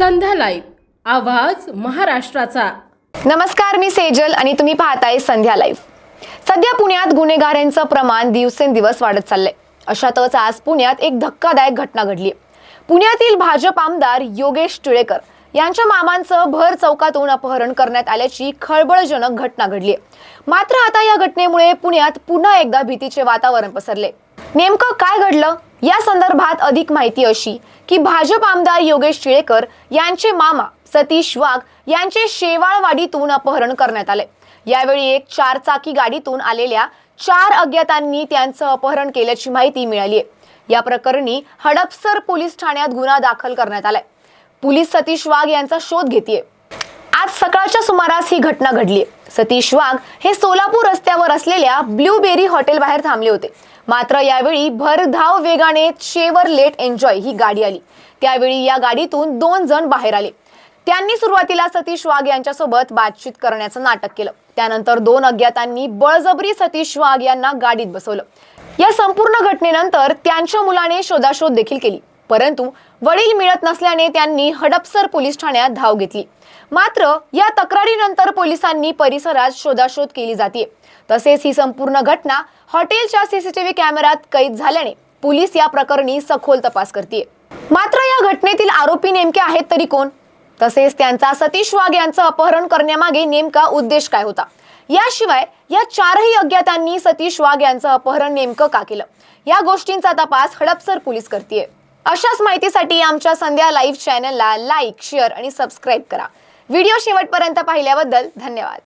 संध्या live आवाज महाराष्ट्राचा. नमस्कार मी सेजल आणि तुम्ही पाहताय संध्या लाईव्ह. सध्या पुण्यात गुन्हेगारांचं प्रमाण दिवसेंदिवस वाढत चाललंय. अशातच आज पुण्यात एक धक्कादायक घटना घडली पुण्यातील भाजप आमदार योगेश टिळेकर यांच्या मामांचं भर चौकातून अपहरण करण्यात आल्याची खळबळजनक घटना घडली मात्र आता या घटनेमुळे पुण्यात पुन्हा एकदा भीतीचे वातावरण पसरले नेमकं काय घडलं? या संदर्भात अधिक माहिती अशी की भाजप आमदार योगेश टिळेकर यांचे मामा सतीश वाघ यांचे शेवाळवाडीतून अपहरण करण्यात आले. यावेळी एक चार चाकी गाडीतून आलेल्या चार अज्ञातांनी त्यांचं अपहरण केल्याची माहिती मिळाली आहे. या प्रकरणी हडपसर पोलीस ठाण्यात गुन्हा दाखल करण्यात आलाय. पोलीस सतीश वाघ यांचा शोध घेतीये. आज सकाळच्या सुमारास ही घटना घडली आहे सतीश वाघ हे सोलापूर रस्त्यावर असलेल्या ब्लूबेरी हॉटेल बाहेर थांबले होते. मात्र यावेळी भरधाव वेगाने शेवर लेट एन्जॉय ही गाडी आली. त्यावेळी या गाडीतून दोन जण बाहेर आले. त्यांनी सुरुवातीला सतीश वाघ यांच्यासोबत बातचीत करण्याचं नाटक केलं. त्यानंतर दोन अज्ञातांनी बळजबरी सतीश वाघ यांना गाडीत बसवलं. या संपूर्ण घटनेनंतर त्यांच्या मुलाने शोधाशोध देखील केली. परंतु वडील मिळत नसल्याने त्यांनी हडपसर पोलीस ठाण्यात धाव घेतली. मात्र या तक्रारीनंतर पोलिसांनी परिसरात शोधाशोध केली जाते. तसेच ही संपूर्ण घटना हॉटेलच्या सीसीटीव्ही कॅमेऱ्यात कैद झाल्याने पोलीस या प्रकरणी सखोल तपास करते मात्र या घटनेतील आरोपी नेमके आहेत तरी कोण? तसेच त्यांचा सतीश वाघ यांचं अपहरण करण्यामागे नेमका उद्देश काय होता? याशिवाय या चारही अज्ञातांनी सतीश वाघ यांचं अपहरण नेमकं का केलं? या गोष्टींचा तपास हडपसर पोलीस करते अशाच माहितीसाठी आमच्या संध्या लाईव्ह चॅनलला लाईक शेअर आणि सबस्क्राईब करा. व्हिडिओ शेवटपर्यंत पाहिल्याबद्दल धन्यवाद.